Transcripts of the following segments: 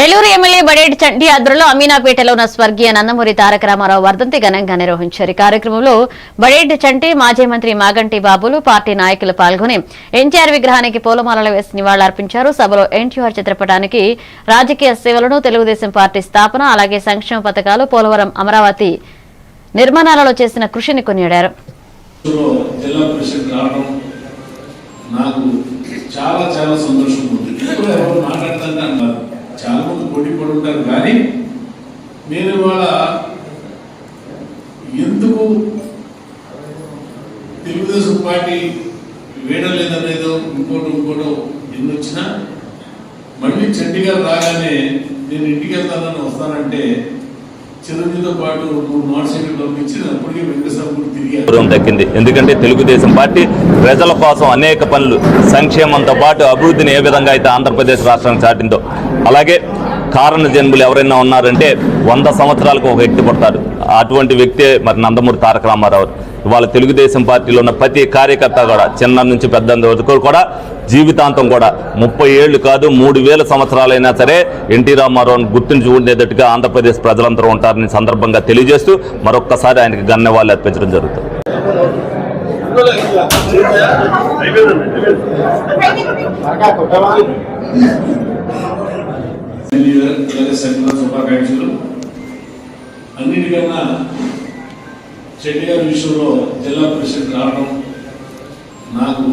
Eluru MLA Badeti చంటి ఆధ్వర్యంలో అమీనాపేటలో ఉన్న స్వర్గీయ నందమూరి తారక రామారావు వర్ధంతి ఘనంగా నిర్వహించారు. కార్యక్రమంలో బడేటి చంటి మాజీ మంత్రి మాగంటి బాబులు పార్టీ నాయకులు పాల్గొని ఎన్టీఆర్ విగ్రహానికి పూలమాలలు వేసి నివాళులర్పించారు. సభలో ఎన్టీఆర్ చిత్రపటానికి రాజకీయ సేవలను తెలుగుదేశం పార్టీ స్థాపన అలాగే సంక్షేమ పథకాలు పోలవరం అమరావతి నిర్మాణాలలో చేసిన కృషిని కొనియాడారు. జిల్లా చాలా సంతోషంగా సంతోషం ఉంది ఇప్పుడు ఎవరు మాట్లాడుతుంటే అన్నారు చాలా మంది పోటీ పడి ఉంటారు కానీ నేను ఇవాళ ఎందుకు తెలుగుదేశం పార్టీ వేయడం లేదనేదో ఇంకోటి ఇంకోటో ఎన్ని వచ్చినా మళ్ళీ చండీగఢ్ రాగానే నేను ఇంటికి వెళ్తానని వస్తానంటే గౌరవం దక్కింది. ఎందుకంటే తెలుగుదేశం పార్టీ ప్రజల కోసం అనేక పనులు సంక్షేమంతో పాటు అభివృద్ధిని ఏ విధంగా అయితే ఆంధ్రప్రదేశ్ రాష్ట్రానికి చాటిందో. అలాగే కారణ జన్ములు ఎవరైనా ఉన్నారంటే వంద సంవత్సరాలకు ఒక వ్యక్తి పుడతారు. అటువంటి వ్యక్తే మరి నందమూరి తారక రామారావు. ఇవాళ తెలుగుదేశం పార్టీలో ఉన్న ప్రతి కార్యకర్త కూడా చిన్న నుంచి పెద్ద వరకు కూడా జీవితాంతం కూడా ముప్పై ఏళ్ళు కాదు మూడు వేల సంవత్సరాలైనా సరే ఎన్టీ రామారావును గుర్తించి ఉండేటట్టుగా ఆంధ్రప్రదేశ్ ప్రజలందరూ ఉంటారని సందర్భంగా తెలియజేస్తూ మరొక్కసారి ఆయనకి గన్నెవాళ్ళు అర్పించడం జరుగుతుంది. లీడర్ లేదా సెంట్రల్ శుభాకాంక్షలు అన్నిటికన్నా చెడ్డి గారి విషయంలో జిల్లా పరిషత్ రావడం నాకు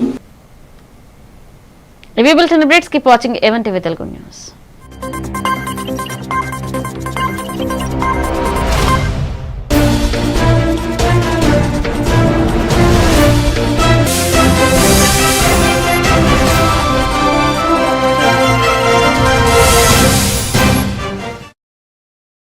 ఇవి bulletin updates keep watching even TV Telugu news